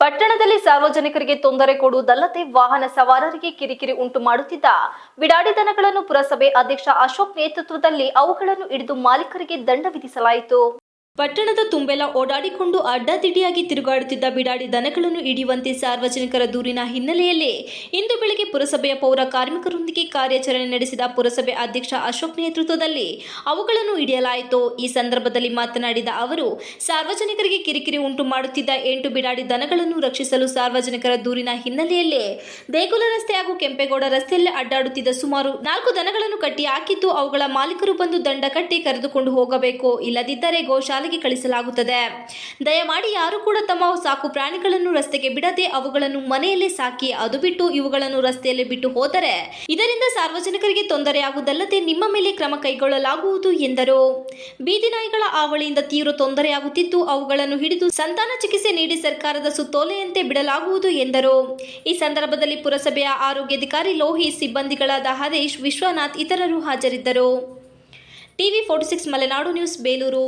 ಪಟ್ಟಣದಲ್ಲಿ ಸಾರ್ವಜನಿಕರಿಗೆ ತೊಂದರೆ ಕೊಡುವುದಲ್ಲದೆ ವಾಹನ ಸವಾರರಿಗೆ ಕಿರಿಕಿರಿ ಉಂಟು ಮಾಡುತ್ತಿದ್ದ ಬಿಡಾಡಿ ದನಗಳನ್ನು ಪುರಸಭೆ ಅಧ್ಯಕ್ಷ ಅಶೋಕ್ ನೇತೃತ್ವದಲ್ಲಿ ಅವುಗಳನ್ನು ಹಿಡಿದು ಮಾಲೀಕರಿಗೆ ದಂಡ ವಿಧಿಸಲಾಯಿತು. ಪಟ್ಟಣದ ತುಂಬೆಲ್ಲ ಓಡಾಡಿಕೊಂಡು ಅಡ್ಡಾದಿಡ್ಡಿಯಾಗಿ ತಿರುಗಾಡುತ್ತಿದ್ದ ಬಿಡಾಡಿ ದನಗಳನ್ನು ಹಿಡಿಯುವಂತೆ ಸಾರ್ವಜನಿಕರ ದೂರಿನ ಹಿನ್ನೆಲೆಯಲ್ಲಿ ಇಂದು ಬೆಳಗ್ಗೆ ಪುರಸಭೆಯ ಪೌರ ಕಾರ್ಮಿಕರೊಂದಿಗೆ ಕಾರ್ಯಾಚರಣೆ ನಡೆಸಿದ ಪುರಸಭೆ ಅಧ್ಯಕ್ಷ ಅಶೋಕ್ ನೇತೃತ್ವದಲ್ಲಿ ಅವುಗಳನ್ನು ಹಿಡಿಯಲಾಯಿತು. ಈ ಸಂದರ್ಭದಲ್ಲಿ ಮಾತನಾಡಿದ ಅವರು, ಸಾರ್ವಜನಿಕರಿಗೆ ಕಿರಿಕಿರಿ ಉಂಟು ಮಾಡುತ್ತಿದ್ದ ಎಂಟು ಬಿಡಾಡಿ ದನಗಳನ್ನು ರಕ್ಷಿಸಲು ಸಾರ್ವಜನಿಕರ ದೂರಿನ ಹಿನ್ನೆಲೆಯಲ್ಲಿ ದೇಗುಲ ರಸ್ತೆ ಹಾಗೂ ಕೆಂಪೇಗೌಡ ರಸ್ತೆಯಲ್ಲಿ ಅಡ್ಡಾಡುತ್ತಿದ್ದ ಸುಮಾರು ನಾಲ್ಕು ದನಗಳನ್ನು ಕಟ್ಟಿ ಹಾಕಿದ್ದು ಅವುಗಳ ಮಾಲೀಕರು ಬಂದು ದಂಡ ಕಟ್ಟಿ ಕರೆದುಕೊಂಡು ಹೋಗಬೇಕು. ಇಲ್ಲದಿದ್ದರೆ ಗೋಶಾಲೆಗೆ ಕಳಿಸಲಾಗುತ್ತದೆ. ದಯಮಾಡಿ ಯಾರು ಕೂಡ ತಮ್ಮ ಸಾಕು ಪ್ರಾಣಿಗಳನ್ನು ರಸ್ತೆಗೆ ಬಿಡದೆ ಅವುಗಳನ್ನು ಮನೆಯಲ್ಲೇ ಸಾಕಿ ಅದು ಬಿಟ್ಟು ಇವುಗಳನ್ನು ರಸ್ತೆಯಲ್ಲಿ ಬಿಟ್ಟು ಹೋದರೆ ಇದರಿಂದ ಸಾರ್ವಜನಿಕರಿಗೆ ತೊಂದರೆಯಾಗುವುದಲ್ಲದೆ ನಿಮ್ಮ ಮೇಲೆ ಕ್ರಮ ಕೈಗೊಳ್ಳಲಾಗುವುದು ಎಂದರು. ಬೀದಿ ನಾಯಿಗಳ ಹಾವಳಿಯಿಂದ ತೀವ್ರ ತೊಂದರೆಯಾಗುತ್ತಿದ್ದು ಅವುಗಳನ್ನು ಹಿಡಿದು ಸಂತಾನ ಚಿಕಿತ್ಸೆ ನೀಡಿ ಸರ್ಕಾರದ ಸುತ್ತೋಲೆಯಂತೆ ಬಿಡಲಾಗುವುದು ಎಂದರು. ಈ ಸಂದರ್ಭದಲ್ಲಿ ಪುರಸಭೆಯ ಆರೋಗ್ಯಾಧಿಕಾರಿ ಲೋಹಿ ಸಿಬ್ಬಂದಿಗಳಾದ ಹರೀಶ್, ವಿಶ್ವನಾಥ್ ಇತರರು ಹಾಜರಿದ್ದರು. TV forty six Malenadu news, Belur.